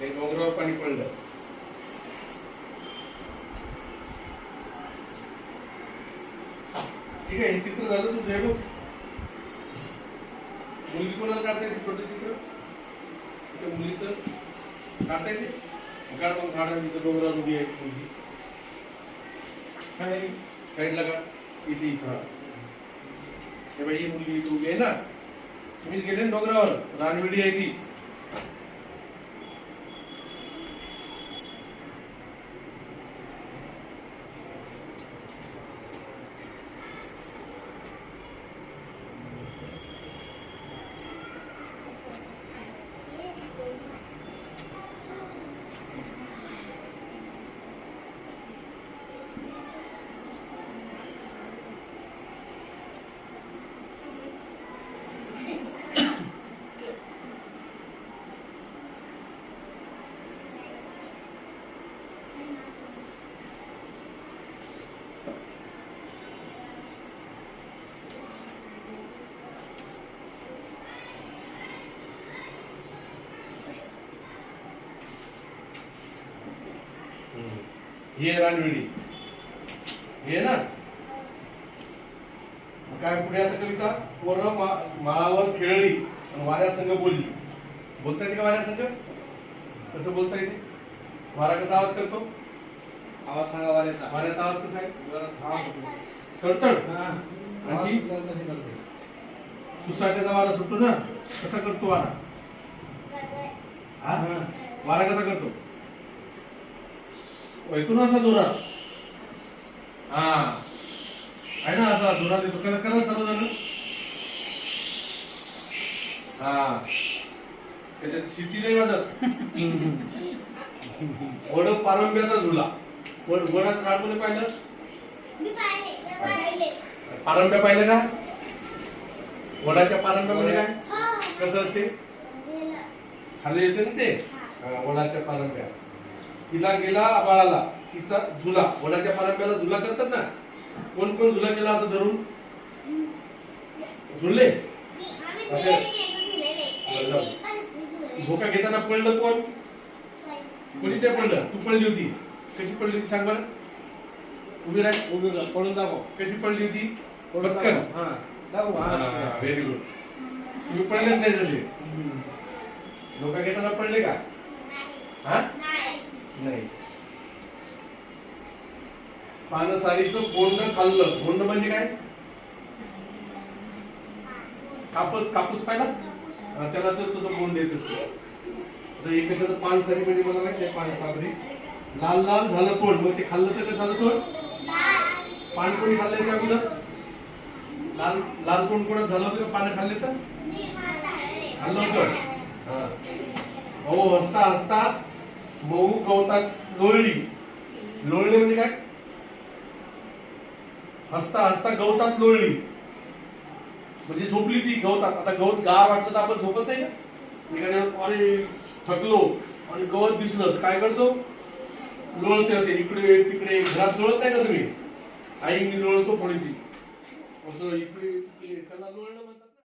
हे डोंगरावर पाणी पडलं. ठीक आहे हे चित्र झालं तुझं हे बघ. मुलगी कोणाला काढता येते? छोटं चित्र? त्या मुलीचं? काढता येते? गाड काढ मग काढा तिथं डोंगरावर उभी आहे मुलगी. काय साईडला काढ. इथे इथं हे बाई ही मुलगी इथे उभी आहे ना? तुम्हीच गेले ना डोंगरावर? रानविडी आहे ती. ही आहे रानवेडी हे ना? काय पुढे आता कविता? पोरं मा- माळावर खेळली आणि वाऱ्यासंग बोलली. बोलता येते का वाऱ्यासंग कसं बोलता येते? वारा कसा आवाज करतो? आवाज सांगा वाऱ्याचा. वाऱ्याचा आवाज कसा आहे? हा. आणखी? आवाज कशी करते? सुसाट्याचा वारा सुटतो ना? कसा करतो वारा? हा? हा. वारा कसा करतो? येतो ना असा जोरात हा. आहे ना असा जोरात येतो करा करा सर्वजण. हा. त्याच्यात शिटी नाही वाजत. वड पारंब्याचा झुला. वड वडाचं झाड कोणी पाहिलं? पारंब्या पाहिलं का? वडाच्या पारंब्यामध्ये काय? कसं असते? खाली येते ना ते? हा, वडाच्या पारंब्या. तिला गेला बाळाला तिचा झुला. वडाच्या पारंब्याला झुला करतात ना? कोण कोण झुला केला असं धरून? झुलले? झोका घेताना पडलं कोण? कोणी ते पडलं? तू पडली होती. कशी पडली होती सांग बरं? उभी राह. उभी राहा, पळून दाखव कशी पडली होती? पटकन. हा. दाखव. हा. व्हेरी गुड तुम्ही पडलेच नाही जसे. झोका घेताना पडले का? हा? नाही. पानसारीचं बोंड खाल्लं. बोंड म्हणजे काय? कापूस कापूस पाहिला त्याला तर तुझं बोंड येत असतो आता हे कशाचं पानसारी म्हणजे मला माहिती आहे पानसाबरी. लाल लाल झालं तोंड. मग ते खाल्लं तर काय झालं तोंड? पान कोणी खाल्लं त्या अगोदर? लाल लाल तोंड कोणाच झालं होतं का पानं खाल्ले तर? खाल्लं होतं. हा. अहो हसता हसता मऊ गवतात लोळली. लोळणे म्हणजे काय? हसता हसता गवतात लोळली. म्हणजे झोपली ती गवतात. आता गवत गार वाटलं तर आपण झोपत नाही का एखाद्या अरे थकलो. आणि गवत दिसलं तर काय करतो? लोळते असे इकडे तिकडे. घरात लोळत नाही का तुम्ही? आई मी लोळतो थोडीशी. असं इकडे तिकडे. त्याला लोळणं